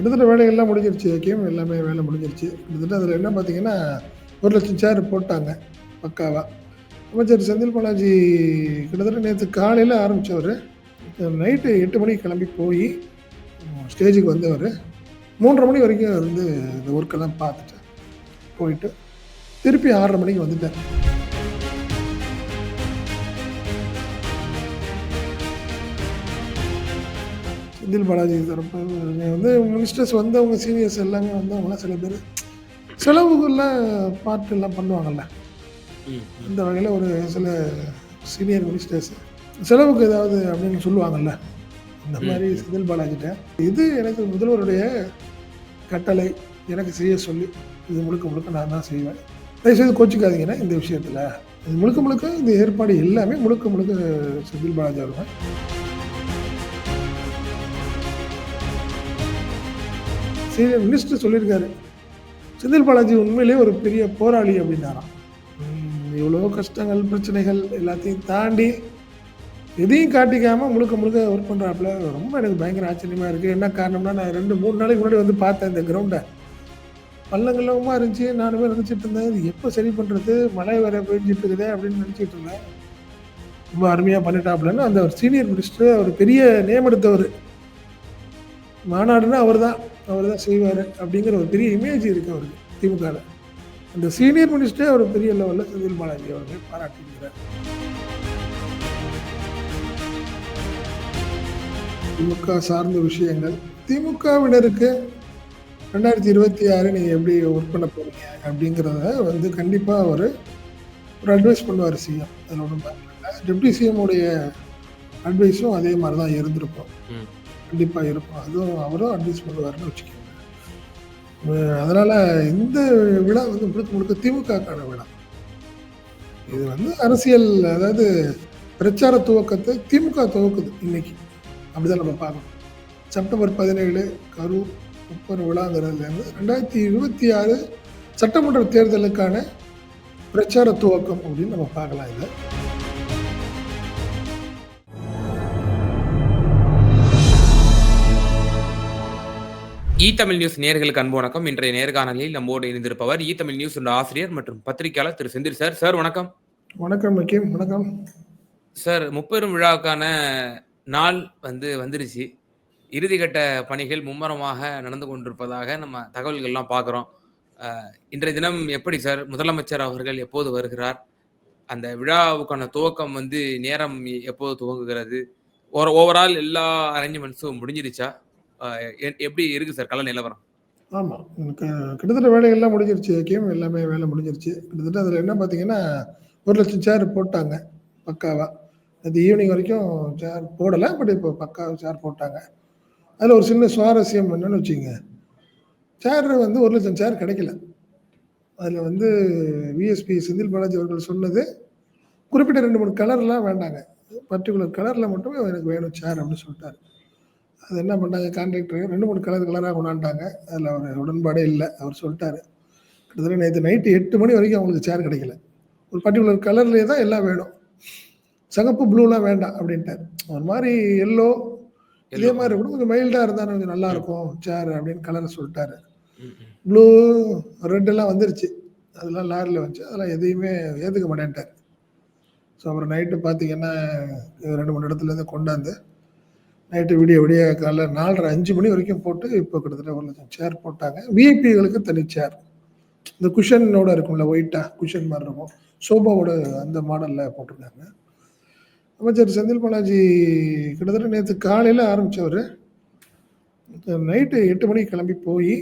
கிட்டத்தட்ட வேலைகள்லாம் முடிஞ்சிருச்சு. ஏகேம் எல்லாமே வேலை முடிஞ்சிருச்சு. கிட்டத்தட்ட அதில் என்ன பார்த்தீங்கன்னா ஒரு லட்சம் சேர் போட்டாங்க பக்காவாக அமைச்சர் செந்தில் பாலாஜி கிட்டத்தட்ட நேற்று காலையில் ஆரம்பித்தவர் நைட்டு எட்டு மணிக்கு கிளம்பி போய் ஸ்டேஜுக்கு வந்தவர். மூன்றரை மணி வரைக்கும் வந்து இந்த ஒர்க்கெல்லாம் பார்த்துட்டேன் போயிட்டு திருப்பி ஆறரை மணிக்கு வந்துட்டேன் செந்தில் பாலாஜி தரப்பு வந்து மினிஸ்டர்ஸ் வந்தவங்க சீனியர்ஸ் எல்லாமே வந்தவங்களாம் சில பேர் செலவுகள்லாம் பார்ட் எல்லாம் பண்ணுவாங்கல்ல. இந்த வகையில் ஒரு சில சீனியர் மினிஸ்டர்ஸ் செலவுக்கு ஏதாவது அப்படின்னு சொல்லுவாங்கல்ல. இந்த மாதிரி செந்தில் பாலாஜிட்ட இது எனக்கு முதல்வருடைய கட்டளை. எனக்கு செய்ய சொல்லி இது முழுக்க முழுக்க நான் தான் செய்வேன். தயவுசெய்து கோச்சிக்காதீங்கன்னா இந்த விஷயத்தில். இது முழுக்க முழுக்க இந்த ஏற்பாடு எல்லாமே முழுக்க முழுக்க செந்தில் பாலாஜி அவர்கள் சீனியர் மினிஸ்டர் சொல்லியிருக்காரு. செந்தில் பாலாஜி உண்மையிலேயே ஒரு பெரிய போராளி அப்படின்னாராம். இவ்வளோ கஷ்டங்கள் பிரச்சனைகள் எல்லாத்தையும் தாண்டி எதையும் காட்டிக்காமல் முழுக்க முழுக்க ஒர்க் பண்ணுறாப்புல ரொம்ப எனக்கு பயங்கர ஆச்சரியமாக இருக்குது என்ன காரணம்னா நான் ரெண்டு மூணு நாளைக்கு முன்னாடி வந்து பார்த்தேன் இந்த கிரவுண்டை பள்ளங்கள்லமாக இருந்துச்சு நானுமே நினச்சிட்டு இருந்தேன் இது எப்போ சரி பண்ணுறது மழை வேற பெஞ்சிட்டு இருக்குதே அப்படின்னு நினச்சிட்டு இருந்தேன். ரொம்ப அருமையாக பண்ணிட்டாப்புலன்னு அந்த ஒரு சீனியர் மினிஸ்டர் அவர் பெரிய நேம் எடுத்தவர். மாநாடுன்னா அவர் தான் அவர் தான் செய்வார் அப்படிங்கிற ஒரு பெரிய இமேஜ் இருக்குது அவருக்கு திமுகவில் அந்த சீனியர் மினிஸ்டரே ஒரு பெரிய லெவலில் செந்தில் பாலாஜி அவர்கள் பாராட்டியிருக்கிறார் திமுக சார்ந்த விஷயங்கள். திமுகவினருக்கு ரெண்டாயிரத்தி இருபத்தி ஆறு நீங்கள் எப்படி ஒர்க் பண்ண போகிறீங்க அப்படிங்கிறத வந்து கண்டிப்பாக அவர் ஒரு அட்வைஸ் பண்ணுவார் சிஎம் அதில் ஒன்றும் பார்க்கல டெப்டி சிஎம் உடைய அட்வைஸும் அதே மாதிரி தான் இருந்திருக்கும் கண்டிப்பாக இருக்கும் அதுவும் அவரும் அட்வைஸ் பண்ணுவார்னு வச்சுக்கோங்க. அதனால் இந்த விழா வந்து முழுக்க முழுக்க திமுகக்கான விழா. இது வந்து அரசியல் அதாவது பிரச்சார துவக்கத்தை திமுக துவக்குது இன்னைக்கு. அப்படிதான் நம்ம பார்க்கணும். செப்டம்பர் பதினேழு கரூர் முப்பது விழாங்கிறதுலேருந்து ரெண்டாயிரத்தி இருபத்தி ஆறு சட்டமன்ற தேர்தலுக்கான பிரச்சார துவக்கம் அப்படின்னு நம்ம பார்க்கலாம் இதை. இ தமிழ் நியூஸ் நேர்களுக்கு அன்பு வணக்கம். இன்றைய நேர்காணலில் நம்மோடு இணைந்திருப்பவர் இ தமிழ் நியூஸ் ஆசிரியர் மற்றும் பத்திரிகையாளர் திரு செந்தில் சார். சார் வணக்கம். வணக்கம் மக்கியம் வணக்கம். சார் முப்பெரும் விழாவுக்கான நாள் வந்து வந்துருச்சு. இறுதிக்கட்ட பணிகள் மும்முரமாக நடந்து கொண்டிருப்பதாக நம்ம தகவல்கள்லாம் பார்க்குறோம். இன்றைய தினம் எப்படி சார்? முதலமைச்சர் அவர்கள் எப்போது வருகிறார்? அந்த விழாவுக்கான துவக்கம் வந்து நேரம் எப்போது துவங்குகிறது? ஒரு ஓவரால் எல்லா அரேஞ்ச்மெண்ட்ஸும் முடிஞ்சிருச்சா? எப்படி இருக்கு சார் கல நிலவரம்? ஆமாம் எனக்கு கிட்டத்தட்ட வேலைகள்லாம் முடிஞ்சிருச்சு. கேம் எல்லாமே வேலை முடிஞ்சிருச்சு. கிட்டத்தட்ட அதில் என்ன பார்த்தீங்கன்னா ஒரு லட்சம் சேர் போட்டாங்க பக்காவாக அது ஈவினிங் வரைக்கும் சேர் போடலை பட் இப்போ பக்கா சேர் போட்டாங்க. அதில் ஒரு சின்ன சுவாரஸ்யம் என்னன்னு வச்சுங்க சேர் வந்து ஒரு லட்சம் சேர் கிடைக்கல. அதில் வந்து விஎஸ்பி செந்தில் பாலாஜி அவர்கள் சொன்னது குறிப்பிட்ட ரெண்டு மூணு கலர்லாம் வேண்டாங்க. பர்டிகுலர் கலரில் மட்டும் எனக்கு வேணும் சேர் அப்படின்னு சொல்லிட்டாரு. அது என்ன பண்ணாங்க கான்ட்ராக்டர் ரெண்டு மூணு கலர் கலராக கொண்டாண்டாங்க அதில் அவர் உடன்பாடே இல்லை. அவர் சொல்லிட்டாரு. கிட்டத்தட்ட நேற்று நைட்டு எட்டு மணி வரைக்கும் அவங்களுக்கு சேர் கிடைக்கல. ஒரு பர்டிகுலர் கலர்லேயே தான் எல்லாம் வேணும். சகப்பு ப்ளூலாம் வேண்டாம் அப்படின்ட்டார். ஒரு மாதிரி எல்லோ இதே மாதிரி கூட கொஞ்சம் மைல்டாக இருந்தால் கொஞ்சம் நல்லா இருக்கும் சேர் அப்படின்னு கலரை சொல்லிட்டாரு. ப்ளூ ரெட் எல்லாம் வந்துருச்சு. அதெல்லாம் லாரியில் வச்சு அதெல்லாம் எதையுமே ஏற்றுக்க மாட்டேன்ட்டார். ஸோ அப்புறம் நைட்டு பார்த்தீங்கன்னா ரெண்டு மூணு இடத்துலேருந்து கொண்டாந்து நைட்டு விடிய விடிய காலைல நாலரை அஞ்சு மணி வரைக்கும் போட்டு இப்போ கிட்டத்தட்ட ஒரு லட்சம் சேர் போட்டாங்க. விஐபிகளுக்கு தனி சேர் இந்த குஷனோட இருக்கும்ல ஒயிட்டா குஷன் மாதிரி இருக்கும். சோபாவோட அந்த மாடலில் போட்டிருக்காங்க. அமைச்சர் செந்தில் பாலாஜி கிட்டத்தட்ட நேற்று காலையில் ஆரம்பித்தவர் நைட்டு எட்டு மணிக்கு கிளம்பி போய்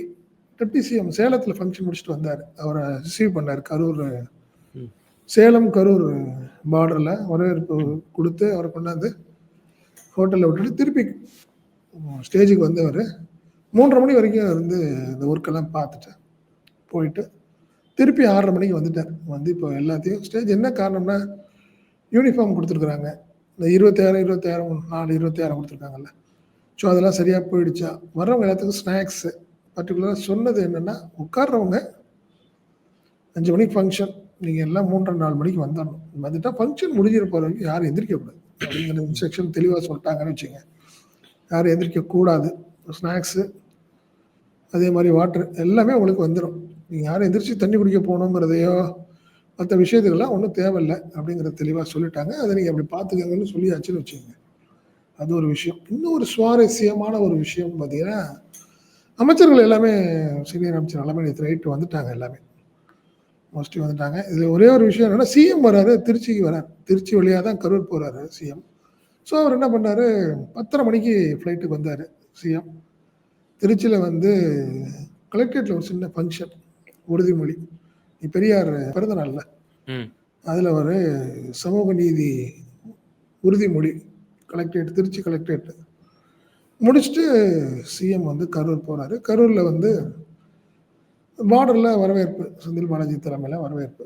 டெப்டி சிஎம் சேலத்தில் ஃபங்க்ஷன் முடிச்சுட்டு வந்தார். அவரை ரிசீவ் பண்ணார். கரூர். சேலம் கரூர் பார்டரில் வரவேற்பு கொடுத்து அவரை கொண்டாந்து ஹோட்டலில் விட்டுட்டு திருப்பி ஸ்டேஜுக்கு வந்தவர். மூன்றரை மணி வரைக்கும் இருந்து இந்த ஒர்க்கெல்லாம் பார்த்துட்டு போயிட்டு திருப்பி ஆறரை மணிக்கு வந்துட்டார். வந்து இப்போ எல்லாத்தையும் ஸ்டேஜ் என்ன காரணம்னா யூனிஃபார்ம் கொடுத்துருக்குறாங்க. இந்த இருபத்தாயிரம் இருபத்தாயிரம் நாலு இருபத்தாயிரம் கொடுத்துருக்காங்கல்ல. ஸோ அதெல்லாம் சரியாக போயிடுச்சா? வர்றவங்க எல்லாத்துக்கும் ஸ்நாக்ஸு பர்டிகுலராக சொன்னது என்னென்னா உட்கார்றவங்க அஞ்சு மணிக்கு ஃபங்க்ஷன் நீங்கள் எல்லாம் மூன்றரை நாலு மணிக்கு வந்துடணும். வந்துட்டால் ஃபங்க்ஷன் முடிஞ்சிட போகிற வரைக்கும் யாரும் எந்திரிக்கக்கூடாது. அப்படிங்கிற இன்ஸ்ட்ரக்ஷன் தெளிவாக சொல்லிட்டாங்கன்னு வச்சுங்க யாரும் எந்திரிக்க கூடாது. ஸ்நாக்ஸு அதே மாதிரி வாட்ரு எல்லாமே உங்களுக்கு வந்துடும் நீங்கள் யாரும் எந்திரிச்சு தண்ணி குடிக்க போகணுங்கிறதையோ மற்ற விஷயத்துக்கெல்லாம் ஒன்றும் தேவையில்லை அப்படிங்கிறத தெளிவாக சொல்லிட்டாங்க. அதை நீங்கள் அப்படி பார்த்துக்கங்கன்னு சொல்லியாச்சுன்னு வச்சுக்கோங்க. அது ஒரு விஷயம். இன்னும் ஒரு சுவாரஸ்யமான ஒரு விஷயம் பார்த்தீங்கன்னா அமைச்சர்கள் எல்லாமே சீனியர் அமைச்சர் எல்லாமே நேற்று ரைட்டு வந்துட்டாங்க எல்லாமே. மோஸ்ட்லி வந்துட்டாங்க. இதில் ஒரே ஒரு விஷயம் என்னன்னா சிஎம் வராரு திருச்சிக்கு வரார். திருச்சி வழியாக தான் கரூர் போகிறாரு சிஎம் ஸோ அவர் என்ன பண்ணாரு? பத்தரை மணிக்கு ஃப்ளைட்டுக்கு வந்தார் சிஎம் திருச்சியில் வந்து கலெக்டரேட்டில் ஒரு சின்ன ஃபங்க்ஷன் உறுதிமொழி. நீ பெரியார் பிறந்த நாள்ல. அதில் ஒரு சமூக நீதி உறுதிமொழி கலெக்டரேட் திருச்சி கலெக்டரேட் முடிச்சுட்டு சிஎம் வந்து கரூர் போகிறாரு கரூரில் வந்து பார்டரில் வரவேற்பு செந்தில் பாலாஜி தலைமையில் வரவேற்பு.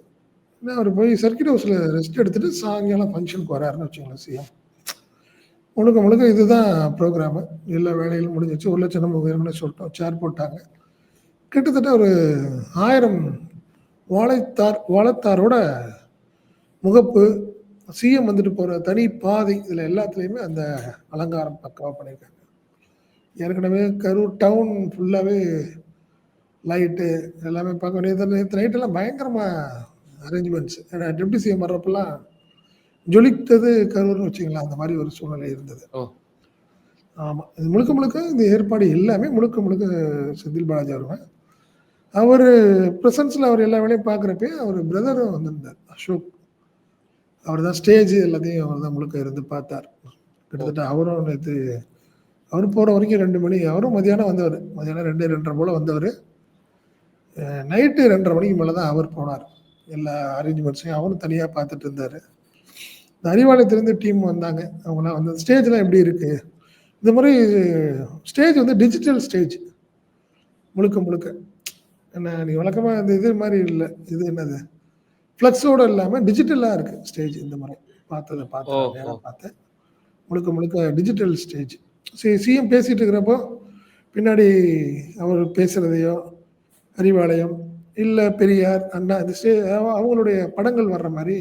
ஏன்னா அவர் போய் சர்க்கிட் ஹவுஸில் ரெஸ்ட் எடுத்துட்டு சாயங்காலம் ஃபங்க்ஷனுக்கு வராருன்னு வச்சுங்களேன் சிஎம் முழுக்க முழுக்க இதுதான் ப்ரோக்ராமு எல்லா வேலைகளும் முடிஞ்சிச்சு ஒரு லட்சம் நம்ம உயர்மனே சொல்லிட்டோம். சேர் போட்டாங்க. கிட்டத்தட்ட ஒரு ஆயிரம் வாழைத்தார் வாழைத்தாரோட முகப்பு சிஎம் வந்துட்டு போகிற தனி பாதை இதில் எல்லாத்துலேயுமே அந்த அலங்காரம் பக்கமாக பண்ணியிருக்காங்க ஏற்கனவே கரூர் டவுன் ஃபுல்லாகவே லைட்டு எல்லாமே பார்க்க நேற்று நேற்று நைட்டெல்லாம் பயங்கரமாக அரேஞ்ச்மெண்ட்ஸ் டெப்டி சிஎம் வர்றப்பெல்லாம் ஜொலித்தது கரூர்னு வச்சுங்களேன் அந்த மாதிரி ஒரு சூழ்நிலை இருந்தது. ஆமாம் இது முழுக்க முழுக்க இந்த ஏற்பாடு எல்லாமே முழுக்க முழுக்க செந்தில் பாலாஜி அவருங்க அவர் ப்ரெசன்ஸில் அவர் எல்லா வேலையும் பார்க்குறப்பே அவர் பிரதரும் வந்திருந்தார் அசோக். அவர் தான் ஸ்டேஜ் எல்லாத்தையும் அவர் தான் முழுக்க இருந்து பார்த்தார். கிட்டத்தட்ட அவரும் நேற்று அவர் போகிற வரைக்கும் ரெண்டு மணி அவரும் மதியானம் வந்தவர். மதியானம் ரெண்டு ரெண்டரை போல் வந்தவர். நைட்டு ரெண்டரை மணிக்கு மேலே தான் அவர் போனார். எல்லா அரேஞ்ச்மெண்ட்ஸையும் அவரும் தனியாக பார்த்துட்டு இருந்தார். இந்த அறிவாலயத்திலேருந்து டீம் வந்தாங்க. அவங்களாம் வந்து ஸ்டேஜ்லாம் எப்படி இருக்குது இந்த மாதிரி ஸ்டேஜ் வந்து டிஜிட்டல் ஸ்டேஜ் முழுக்க முழுக்க. என்ன நீ வழக்கமாக இந்த இது மாதிரி இல்லை. இது என்னது? ஃப்ளக்ஸோடு இல்லாமல் டிஜிட்டலாக இருக்குது ஸ்டேஜ் இந்த மாதிரி பார்த்ததை பார்த்தேன். ஓ. நேராக பார்த்தேன். முழுக்க முழுக்க டிஜிட்டல் ஸ்டேஜ் சரி சிஎம் பேசிகிட்டு இருக்கிறப்போ பின்னாடி அவர் பேசுகிறதையோ அறிவாலயம் இல்லை பெரியார் அண்ணா இந்த ஸ்டே அவங்களுடைய படங்கள் வர்ற மாதிரி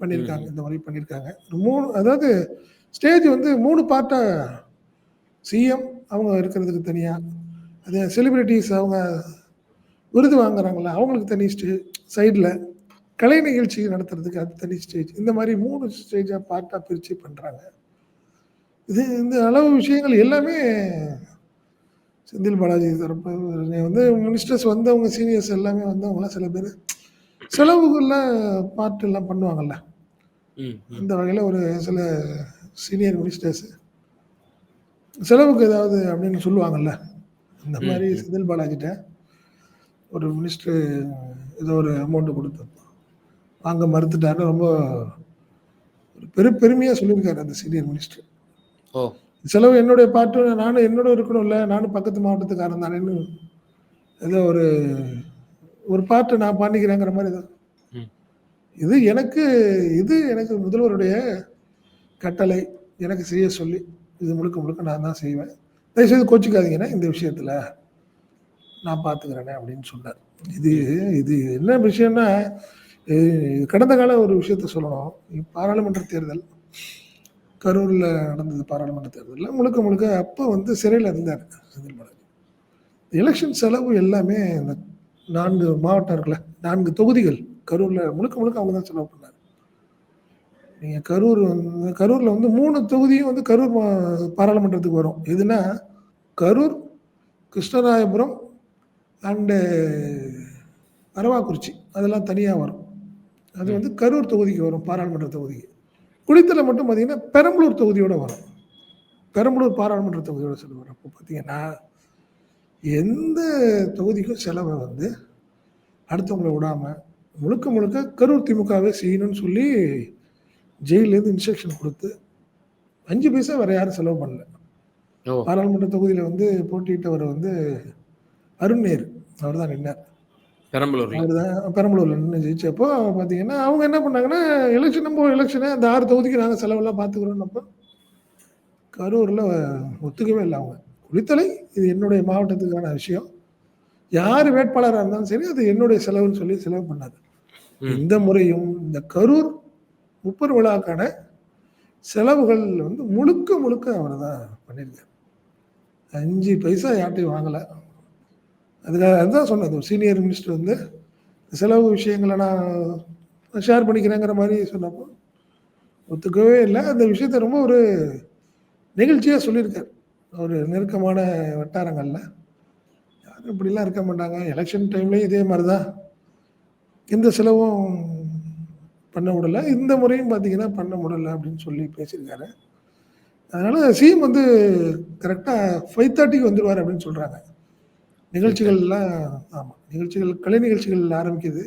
பண்ணியிருக்காங்க இந்த மாதிரி பண்ணியிருக்காங்க மூணு அதாவது ஸ்டேஜ் வந்து மூணு பார்ட்டாக சிஎம் அவங்க இருக்கிறதுக்கு தனியாக அதே செலிபிரிட்டிஸ் அவங்க விருது வாங்குறாங்களா அவங்களுக்கு தனி ஸ்டேஜ் சைடில் கலை நிகழ்ச்சி நடத்துறதுக்கு அது தனி ஸ்டேஜ். இந்த மாதிரி மூணு ஸ்டேஜாக பார்ட்டாக பிரித்து பண்ணுறாங்க இது இந்த அளவு விஷயங்கள் எல்லாமே செந்தில் பாலாஜி தரப்பு. வந்து மினிஸ்டர்ஸ் வந்தவங்க சீனியர்ஸ் எல்லாமே வந்தவங்களாம் சில பேர் செலவுகள்லாம் பார்ட் எல்லாம் பண்ணுவாங்கல்ல. அந்த வகையில் ஒரு சில சீனியர் மினிஸ்டர்ஸ் செலவுக்கு ஏதாவது அப்படின்னு சொல்லுவாங்கல்ல. அந்த ம், மாதிரி. செந்தில் பாலாஜிட்ட ஒரு மினிஸ்டர் ஏதோ ஒரு அமௌண்ட் கொடுத்தோம் வாங்க மறுத்துட்டாருன்னு ரொம்ப ஒரு பெரு பெருமையாக சொல்லியிருக்காரு அந்த சீனியர் மினிஸ்டர் ஓ. செலவு என்னுடைய பாட்டு நானும் என்னோட இருக்கணும்ல. நானும் பக்கத்து மாவட்டத்துக்காரன் தானேன்னு ஏதோ ஒரு ஒரு பாட்டு நான் பண்ணிக்கிறேங்கிற மாதிரி ம். இது எனக்கு இது எனக்கு முதல்வருடைய கட்டளை. எனக்கு செய்ய சொல்லி இது முழுக்க முழுக்க நான் தான் செய்வேன். தயவுசெய்து கோச்சிக்காதீங்கன்னா இந்த விஷயத்துல நான் பார்த்துக்கிறேனே அப்படின்னு சொன்னார். இது இது என்ன விஷயம்னா கடந்த கால ஒரு விஷயத்த சொல்லணும். பாராளுமன்ற தேர்தல். கரூரில் நடந்தது பாராளுமன்ற தேர்தலில் முழுக்க முழுக்க அப்போ வந்து சிறையில் இருந்தார் செந்தில் பாலாஜி. எலெக்ஷன் செலவு எல்லாமே இந்த நான்கு மாவட்டம் இருக்குல்ல நான்கு தொகுதிகள் கரூரில் முழுக்க முழுக்க அவங்க தான் செலவு பண்ணார். நீங்கள் கரூர் வந்து கரூரில் வந்து மூணு தொகுதியும் வந்து கரூர் பாராளுமன்றத்துக்கு வரும். எதுனா கரூர் கிருஷ்ணராயபுரம் அண்டு அரவாக்குறிச்சி அதெல்லாம் தனியாக வரும். அது வந்து கரூர் தொகுதிக்கு வரும் பாராளுமன்ற தொகுதிக்கு. குளித்தலை மட்டும் பார்த்தீங்கன்னா பெரம்பலூர் தொகுதியோட வரும். பெரம்பலூர் பாராளுமன்ற தொகுதியோட செலவு வரும் அப்போ பார்த்தீங்கன்னா எந்த தொகுதிக்கும் செலவை வந்து அடுத்தவங்களை விடாம முழுக்க முழுக்க கரூர் திமுகவே செய்யணும்னு சொல்லி ஜெயிலேருந்து இன்ஸ்ட்ரக்ஷன் கொடுத்து அஞ்சு பைசா வேற யாரும் செலவு பண்ணல. பாராளுமன்ற தொகுதியில் வந்து போட்டியிட்டவர் வந்து அருண் நேரு. அவர் தான் நின்னார். தான் பெரம்பலூர்ல நின்று ஜெயிச்சப்போ பார்த்தீங்கன்னா அவங்க என்ன பண்ணாங்கன்னா எலெக்ஷன் நம்ம எலெக்ஷனு அந்த ஆறு தொகுதிக்கு நாங்கள் செலவெல்லாம் பார்த்துக்குறோம்னப்போ கரூரில் ஒத்துக்கவே இல்லை அவங்க. குளித்தலை இது என்னுடைய மாவட்டத்துக்கான விஷயம். யார் வேட்பாளராக இருந்தாலும் சரி அது என்னுடைய செலவுன்னு சொல்லி செலவு பண்ணாரு ம். இந்த முறையும் இந்த கரூர் முப்பது விழாக்கான செலவுகள் வந்து முழுக்க முழுக்க அவர் தான் பண்ணியிருக்காரு. 5 பைசா யார்ட்டயும் வாங்கல. அதுக்காக அதுதான் சொன்னது சீனியர் மினிஸ்டர் வந்து செலவு விஷயங்கள நான் ஷேர் பண்ணிக்கிறேங்கிற மாதிரி சொன்னப்போ, ஒத்துக்கவே இல்லை அந்த விஷயத்த ரொம்ப ஒரு நெகிழ்ச்சியாக சொல்லியிருக்கார் ஒரு நெருக்கமான வட்டாரங்களில் யாரும் இப்படிலாம் இருக்க மாட்டாங்க. எலெக்ஷன் டைம்லேயும் இதே மாதிரி தான். எந்த செலவும் பண்ண விடலை இந்த முறையும் பார்த்தீங்கன்னா, பண்ண முடலை அப்படின்னு சொல்லி பேசியிருக்காரு. அதனால் சிஎம் வந்து கரெக்டாக ஃபைவ் தேர்ட்டிக்கு வந்துடுவார் அப்படின்னு சொல்கிறாங்க நிகழ்ச்சிகள்லாம் ஆமா. நிகழ்ச்சிகள் கலை நிகழ்ச்சிகள் ஆரம்பிக்குது.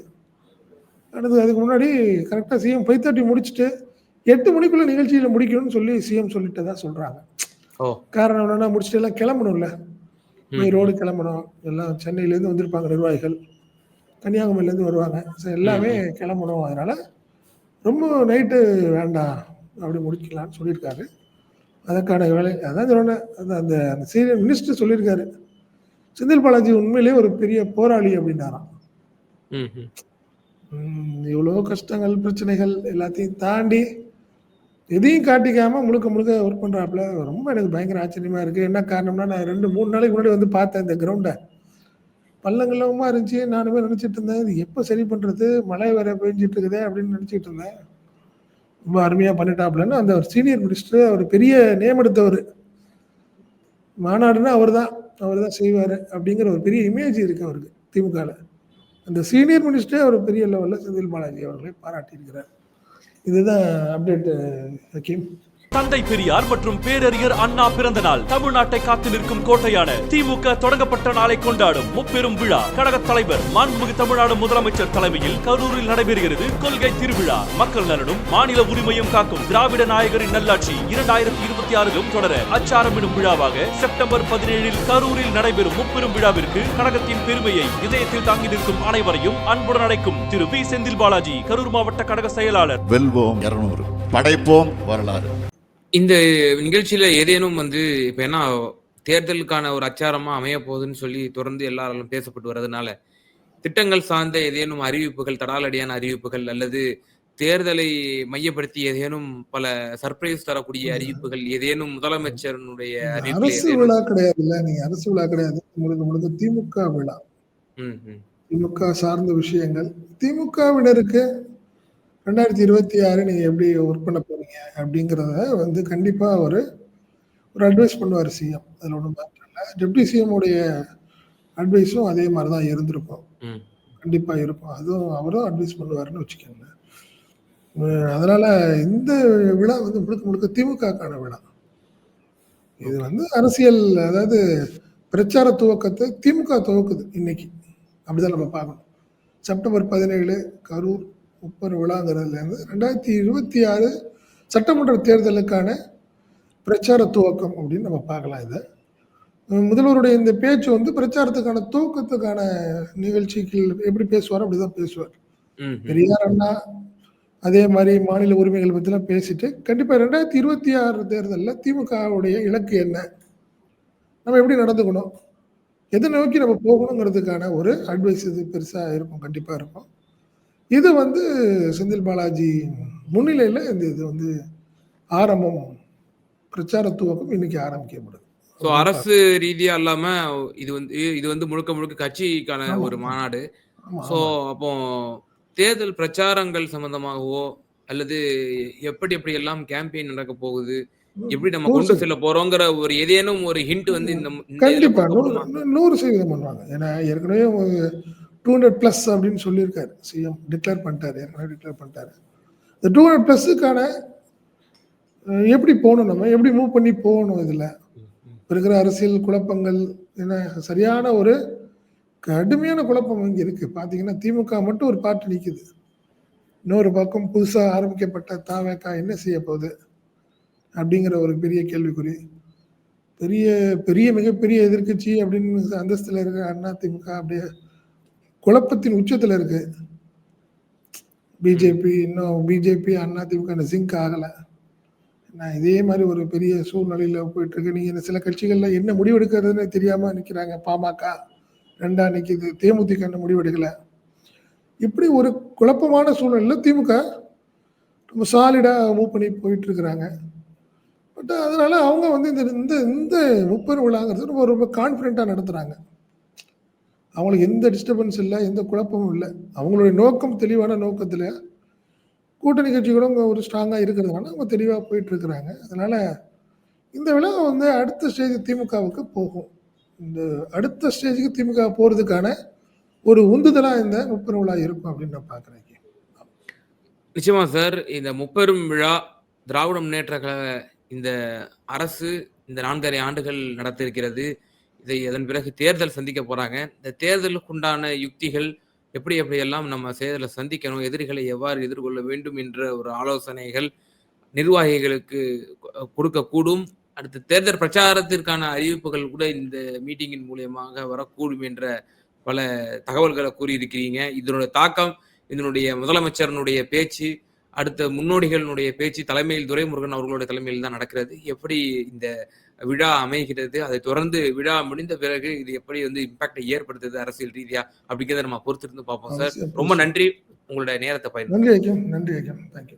அடுத்து அதுக்கு முன்னாடி கரெக்ட்டா சிஎம் 5:30 முடிச்சுட்டு 8 மணிக்குள்ள நிகழ்ச்சியில முடிக்கணும்னு சொல்லி சிஎம் சொல்லிட்டதா சொல்றாங்க. ஓ! காரணம் என்னன்னா, முடிச்சுட்டு எல்லாம் கிளம்பணும்ல. பை ம். ரோடு கிளம்பணும். எல்லாம் சென்னையிலேருந்து வந்திருப்பாங்க நிர்வாகிகள். கன்னியாகுமரியிலேருந்து வருவாங்க. ஸோ எல்லாமே. கிளம்பணும். அதனால ரொம்ப நைட்டு வேண்டாம். அப்படி முடிக்கலான்னு சொல்லியிருக்காரு. அதற்கான வேலை அதான் சொன்னேன். அந்த அந்த அந்த சீனியர் மினிஸ்டர் சொல்லியிருக்காரு. செந்தில் பாலாஜி உண்மையிலேயே ஒரு பெரிய போராளி அப்படின்னாராம். இவ்வளோ கஷ்டங்கள், பிரச்சனைகள் எல்லாத்தையும் தாண்டி, எதையும் காட்டிக்காம முழுக்க முழுக்க ஒர்க் பண்றாப்புல. ரொம்ப எனக்கு பயங்கர ஆச்சரியமா இருக்கு. என்ன காரணம்னா, நான் 2, 3 நாளைக்கு முன்னாடி வந்து பார்த்தேன் இந்த கிரவுண்ட. பள்ளம் கிள்ளமா இருந்துச்சு. நானுமே நினைச்சுட்டு இருந்தேன். இது எப்ப சரி பண்றது? மழை வேற பெஞ்சுட்டு இருக்குதே அப்படின்னு நினைச்சுட்டு இருந்தேன். ரொம்ப அருமையா பண்ணிட்டாப்புலன்னு அந்த ஒரு சீனியர் மினிஸ்டர் அவர் பெரிய நேம் எடுத்தவரு. மாநாடுன்னா அவர்தான். அவர்தான் செய்வார் அப்படிங்கிற ஒரு பெரிய இமேஜ் இருக்கு அவருக்கு திமுகவில் அந்த சீனியர் மினிஸ்டரே ஒரு பெரிய லெவலில் செந்தில் பாலாஜி அவர்களை பாராட்டியிருக்கிறார். இதுதான் அப்டேட் ஹக்கீம். தந்தை பெரியார் மற்றும் பேரறிஞர் அண்ணா பிறந்த நாள் தமிழ்நாட்டை காத்து நிற்கும் கோட்டையான திமுக தொடங்கப்பட்ட நாளை கொண்டாடும் முப்பெரும் விழா கழக தலைவர் மாண்புமிகு தமிழ்நாடு முதலமைச்சர் தலைமையில் கரூரில் நடைபெறுகிறது கொள்கை திருவிழா மக்கள் நலனும் மாநில உரிமையும் காக்கும் திராவிட நாயகரின் நல்லாட்சி இரண்டாயிரத்தி இருபத்தி ஆறிலும் தொடர அச்சாரமிடும் விழாவாக செப்டம்பர் பதினேழில் கரூரில் நடைபெறும் முப்பெரும் விழாவிற்கு கழகத்தின் பெருமையை இதயத்தில் தாங்கி நிற்கும் அனைவரையும் அன்புடன் அழைக்கும் திரு வி செந்தில் பாலாஜி கரூர் மாவட்ட கழக செயலாளர். வெல்வோம் இருநூறு. படைப்போம் வரலாறு. இந்த நிகழ்ச்சியில ஏதேனும் வந்து இப்ப ஏன்னா தேர்தலுக்கான ஒரு அச்சாரமா அமைய போகுதுன்னு சொல்லி தொடர்ந்து எல்லாராலும் பேசப்பட்டு வர்றதுனால, திட்டங்கள் சார்ந்த ஏதேனும் அறிவிப்புகள், தடாலடியான அறிவிப்புகள் அல்லது தேர்தலை மையப்படுத்தி ஏதேனும் பல சர்ப்ரைஸ் தரக்கூடிய அறிவிப்புகள் ஏதேனும் முதலமைச்சரினுடைய அறிவிப்பில் அரசு விழா கிடையாதுல்ல. நீங்க அரசு விழா கிடையாது. முழுக்க முழுக்க திமுக விழா. ம், ம். திமுக சார்ந்த விஷயங்கள். திமுகவினருக்கு 2026 நீங்க எப்படி ஒர்க் பண்ண போறீங்க? அப்படிங்கிறத வந்து கண்டிப்பா அவரு ஒரு அட்வைஸ் பண்ணுவாரு சிஎம். அதுல ஒண்ணும் மாற்றம் இல்ல. டெப்டி சிஎம் உடைய அட்வைஸும் அதே மாரி தான் இருந்திருக்கும். கண்டிப்பா இருக்கும். அதுவும் அவரும் அட்வைஸ் பண்ணுவாருன்னு வச்சுக்கோங்களேன். அதனால இந்த விழா வந்து முழுக்க முழுக்க திமுகக்கான விழா. இது வந்து அரசியல் அதாவது பிரச்சார துவக்கத்த திமுக துவக்குது இன்னைக்கு. அப்படிதான் நம்ம பார்க்கணும். செப்டம்பர் 17 கரூர் முப்பெரும் விழாங்கிறதுலேருந்து 2026 சட்டமன்ற தேர்தலுக்கான பிரச்சார துவக்கம் அப்படின்னு நம்ம பார்க்கலாம் இத. முதல்வருடைய இந்த பேச்சு வந்து பிரச்சாரத்துக்கான துவக்கத்துக்கான நிகழ்ச்சிகள் எப்படி பேசுவாரோ அப்படிதான் பேசுவார். பெரியார் அண்ணா அதே மாரி மாநில உரிமைகள் பத்திலாம் பேசிட்டு, கண்டிப்பா 2026 தேர்தல்ல திமுகவுடைய இலக்கு என்ன? நம்ம எப்படி நடந்துக்கணும்? எத நோக்கி நம்ம போகணுங்கிறதுக்கான ஒரு அட்வைஸ் இது பெருசா இருக்கும். கண்டிப்பா இருக்கும். இது வந்து செந்தில் பாலாஜி முன்னிலையில இந்த இது வந்து ஆரம்பம் பிரச்சார துவக்கம் இன்னைக்கு ஆரம்பிக்கப்படுது. ஸோ அரசு ரீதியா இல்லாம இது வந்து இது வந்து முழுக்க முழுக்க கட்சிக்கான. ஒரு மாநாடு. ஸோ. அப்போ தேர்தல் பிரச்சாரங்கள் சம்பந்தமாகவோ, அல்லது எப்படி எப்படி எல்லாம் கேம்பெயின் நடக்க போகுது? எப்படி நம்ம கொண்டு 100% செல்ல போறோங்கிற ஒரு ஏதேனும் ஒரு ஹிண்ட் வந்து இந்த கண்டிப்பா. குடுக்கப்படுமா? 100% பண்ணுவாங்க. ஏன்னா ஏற்கனவே ஒரு 200 பிளஸ் அப்படின்னு சொல்லியிருக்காரு. சிஎம் டிக்ளேர் பண்ணிட்டாரு. ஏற்கனவே டிக்ளேர் பண்ணிட்டாரு. இந்த 200 பிளஸ்ஸுக்கான அ எப்படி போணும் நம்ம? எப்படி மூவ் பண்ணி போகணும் இதுல? இருக்கிற அரசியல் குழப்பங்கள் ஏன்னா சரியான ஒரு கடுமையான குழப்பம் இங்கே இருக்குது பார்த்தீங்கன்னா, திமுக மட்டும் ஒரு பார்ட்டி நிற்கிது இன்னொரு பக்கம் புதுசாக ஆரம்பிக்கப்பட்ட தாவேக்கா என்ன செய்ய போகுது? அப்படிங்கிற ஒரு பெரிய கேள்விக்குறி. பெரிய பெரிய மிகப்பெரிய எதிர்க்கட்சி அப்படின்னு அந்தஸ்துல இருக்கிற திமுக அப்படியே குழப்பத்தின் உச்சத்தில் இருக்கு. பிஜேபி இன்னும் பிஜேபி, அண்ணா திமுக சிங்க் ஆகலை நான் இதே மாதிரி ஒரு பெரிய சூழ்நிலையில் போயிட்டுருக்கேன் நீங்கள் சில கட்சிகளில் என்ன முடிவெடுக்கிறதுன்னு தெரியாமல் நிற்கிறாங்க பாமக ரெண்டா நிற்கிது தேமுதிக இன்னும் முடிவெடுக்கலை. இப்படி ஒரு குழப்பமான சூழ்நிலையில் திமுக ரொம்ப சாலிடாக மூவ் பண்ணி போயிட்டுருக்குறாங்க. பட் அதனால் அவங்க வந்து இந்த இந்த இந்த முப்பெரும் விழாங்கிறது ரொம்ப ரொம்ப கான்ஃபிடெண்ட்டாக நடத்துகிறாங்க அவங்களுக்கு எந்த டிஸ்டர்பன்ஸ் இல்லை எந்த குழப்பமும் இல்லை. அவங்களுடைய நோக்கம் தெளிவான நோக்கத்தில் கூட்டணி கட்சிகளும் இங்க ஒரு ஸ்ட்ராங்காக இருக்கிறதுனால அவங்க தெளிவாக போயிட்டுருக்குறாங்க. அதனால் இந்த விழா வந்து அடுத்த ஸ்டேஜ் திமுகவுக்கு போகும். இந்த அடுத்த ஸ்டேஜுக்கு திமுக போகிறதுக்கான ஒரு உந்துதலாக இந்த முப்பெரும் விழா இருக்கும் அப்படின்னு நான் பார்க்குறேன் நிச்சயமா சார் இந்த முப்பெரும் விழா திராவிட முன்னேற்ற கழக இந்த அரசு இந்த நான்கரை ஆண்டுகள் நடத்திருக்கிறது இதை அதன் பிறகு தேர்தல் சந்திக்க போறாங்க. இந்த தேர்தலுக்கு உண்டான யுக்திகள் எப்படி எப்படியெல்லாம் நம்ம தேர்தலை சந்திக்கணும் எதிரிகளை எவ்வாறு எதிர்கொள்ள வேண்டும் என்ற ஒரு ஆலோசனைகள் நிர்வாகிகளுக்கு கொடுக்கக்கூடும். அடுத்து தேர்தல் பிரச்சாரத்திற்கான அறிவிப்புகள் கூட இந்த மீட்டிங்கின் மூலியமாக வரக்கூடும் என்ற பல தகவல்களை கூறியிருக்கிறீங்க. இதனுடைய தாக்கம் இதனுடைய முதலமைச்சரனுடைய பேச்சு அடுத்த முன்னோடிகளினுடைய பேச்சு தலைமையில் துரைமுருகன் அவர்களுடைய தலைமையில் தான் நடக்கிறது. எப்படி இந்த விழா அமைகிறது அதை தொடர்ந்து விழா முடிந்த பிறகு இது எப்படி வந்து இம்பாக்டை ஏற்படுத்துது அரசியல் ரீதியா அப்படிங்கிறத நம்ம பொறுத்திருந்து பார்ப்போம் சார். ரொம்ப நன்றி. உங்களுடைய நேரத்தை பயன்படுத்தி. நன்றி நன்றி தேங்க்யூ